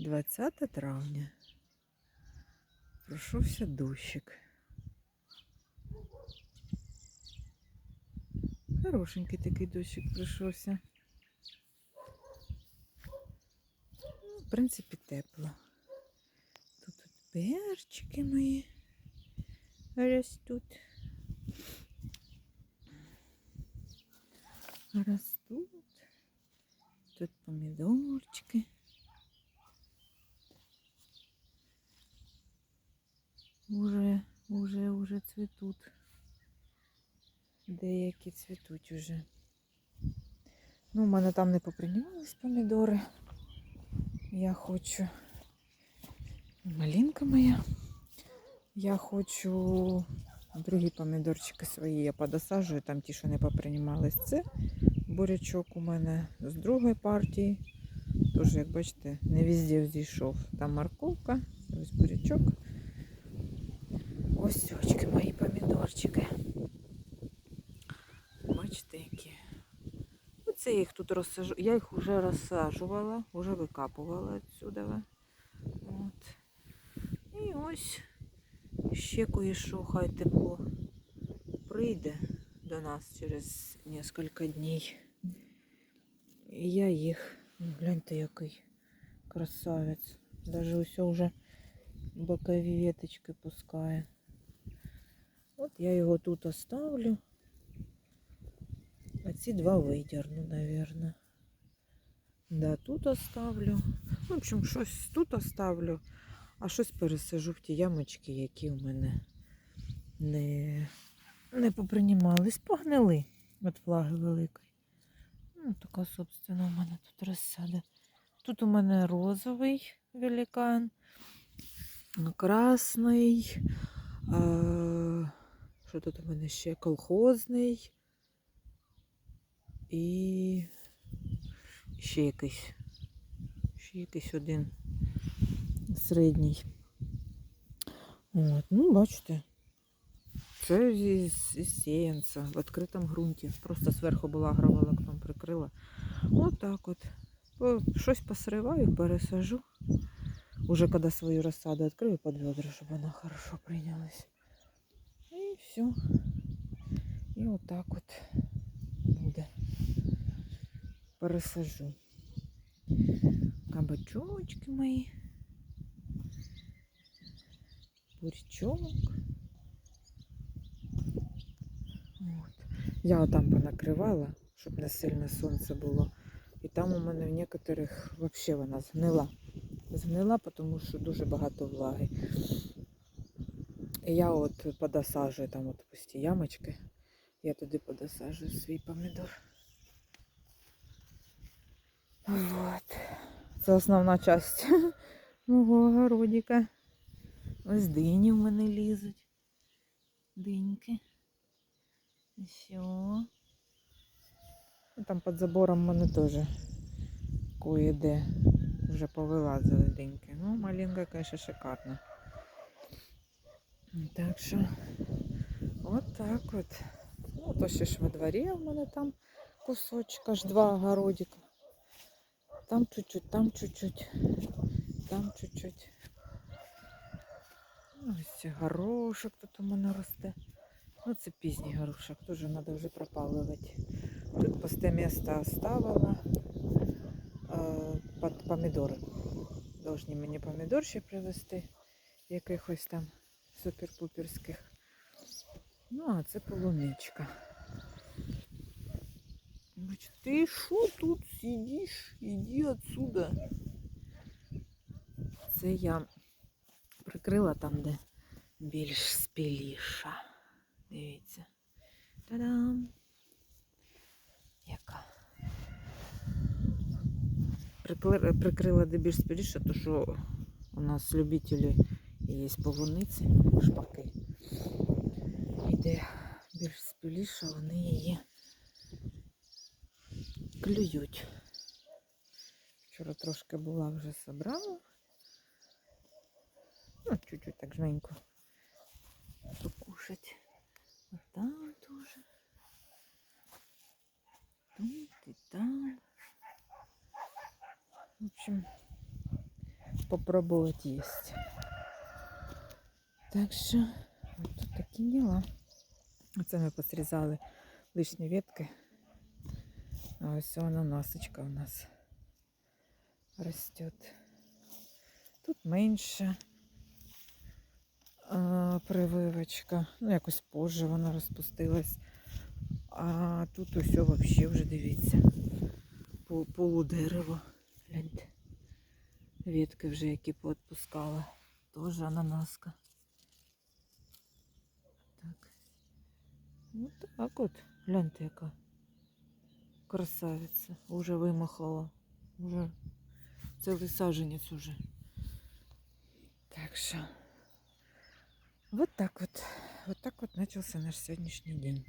20 травня. Пройшовся дощик. Хорошенький такий дощик прийшовся. Ну, В принципі, тепло. Тут от перчики мої ростуть. Ростуть. Тут помідорчики. Уже, уже, уже цвітуть. Деякі цвітуть уже. Ну, у мене там не поприймались помідори. Я хочу. Малинка моя. Я хочу другі помідорчики свої я подосаджую, там ті, що не поприймались. Це бурячок у мене з другої партії. Тож, як бачите, не везде зійшов. Там морковка, ось бурячок. Ось очки мої помідорчики. Бачите, які. Оце я їх тут розсажу. Я їх вже розсаджувала, вже викапувала відсюди. От. І ось ще кое-що, хай тепло прийде до нас через кілька днів. І я їх, гляньте, який красавець. Даже усе вже бокові веточки пускає. От я його тут оставлю. А ці два видерну, наверное. Да, тут оставлю. В общем, щось тут оставлю, а щось пересажу в ті ямочки, які у мене не, не попринімались, погнили від влаги великої. Ну, така, собственно, у мене тут розсада. Тут у мене розовий великан, красний. А, що тут у мене ще? Колхозний. І ще якийсь. Ще якийсь один середній. От, ну, бачите. Це зі сіянця в відкритому ґрунті. Просто зверху була агроволокном прикрила. От так от. Щось посриваю, пересажу. Уже коли свою розсаду відкрию під ведра, щоб вона хорошо прийнялась. Все. І отак от буде. Пересажу. Кабачочки мої. Бурячок. От. Я отам понакривала, щоб не сильне сонце було. І там у мене в некоторих взагалі вона згнила. Згнила, тому що дуже багато влаги. Я от подосаджую там от пусті ямочки. Я туди подосаджую свій помідор. Вот. Це основна частина мого огородика. Ось дині в мене лізуть. Диньки. Все. Там під забором в мене теж кое-де вже повилазили диньки. Ну, малинка, конечно, шикарна. Так що, от так от. Ну, то ще ж во дворі у мене там кусочок, аж два огородика. Там чуть-чуть, там чуть-чуть, там чуть-чуть. Ну, Ось горошок тут у мене росте. Ну, це пізній горошок, теж треба вже пропалювати. Тут пусте місце оставила під помідори. Должні мені помідор ще привезти, якихось там супер-пуперських. Ну, а це полуничка. Ти що тут сидиш? Іди отсюда. Це я прикрила там, де більш спіліша. Дивіться. Та-дам! Яка? Прикрила де більш спіліша, то що у нас любителі є полуниці, шпаки. І де більш спіліша, вони її клюють. Вчора трошки була вже собрала. Ну, чуть-чуть так жменько покушать. Вот там тоже. Тут и там. В общем, попробовать есть. Так що, тут такі діла. Оце ми посрізали лишні ветки. А ось ананасочка у нас растет. Тут менше прививочка. Ну, якось позже вона розпустилась. А тут усе взагалі вже дивіться. По полудерево. Гляньте. Ветки вже які поотпускала. Тоже ананаска. Ну так от. Гляньте, яка красавиця. Уже вимахала. Уже цілий саженець уже. Так що. Вот так вот. Вот так вот начался наш сегодняшний день.